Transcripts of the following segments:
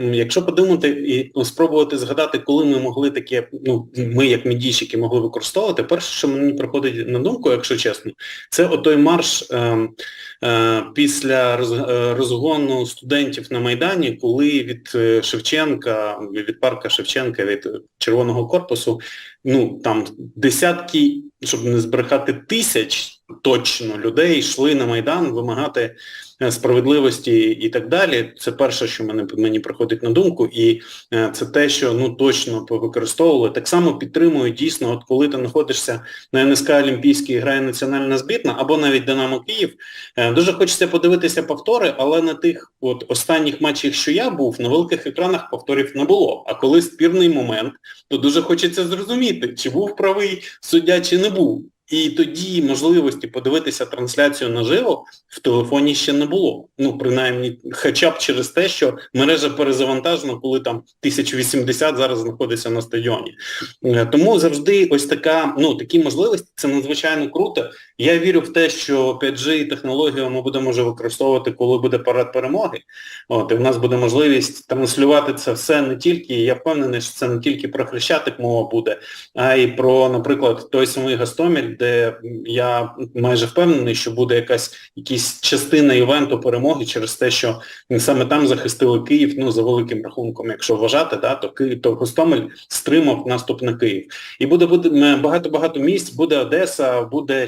Якщо подумати і ну, спробувати згадати, коли ми могли таке, ну, ми як медійщики могли використовувати, перше, що мені приходить на думку, якщо чесно, це отой марш е, е, після роз, е, розгону студентів на Майдані, коли від е, Шевченка, від парка Шевченка, від Червоного корпусу, ну там десятки, щоб не збрехати тисяч точно людей йшли на Майдан вимагати е, справедливості і так далі. Це перше, що мене, мені приходить на думку, і е, це те, що ну точно використовували. Так само підтримую дійсно, от коли ти знаходишся на НСК Олімпійській грає національна збірна, або навіть Динамо Київ, е, дуже хочеться подивитися повтори, але на тих от останніх матчах, що я був, на великих екранах повторів не було. А коли спірний момент, то дуже хочеться зрозуміти, чи був правий суддя, чи не був. Globo І тоді можливості подивитися трансляцію наживо в телефоні ще не було. Ну, принаймні, хоча б через те, що мережа перезавантажена, коли там 1080 зараз знаходиться на стадіоні. Е, Тому завжди ось така, ну, такі можливості, це надзвичайно круто. Я вірю в те, що 5G технологію ми будемо вже використовувати, коли буде парад перемоги. От, і в нас буде можливість транслювати це все не тільки, я впевнений, що це не тільки про Хрещатик мова буде, а й про, наприклад, той самий Гастоміль, де я майже впевнений, що буде якась якась частина івенту перемоги через те, що саме там захистили Київ, ну, за великим рахунком, якщо вважати, да, то Київ, то Гостомель стримав наступ на Київ. І буде буде багато-багато місць, буде Одеса, буде,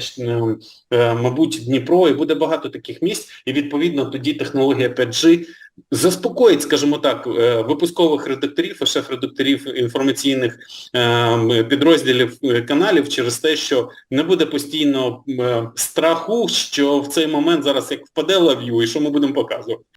е, мабуть, Дніпро, і буде багато таких місць, і відповідно тоді технологія 5G заспокоїть, скажімо так, е, випускових редакторів і шеф-редакторів інформаційних е, підрозділів е, каналів через те, що не буде постійно страху, що в цей момент зараз як впаде лав'ю і що ми будемо показувати.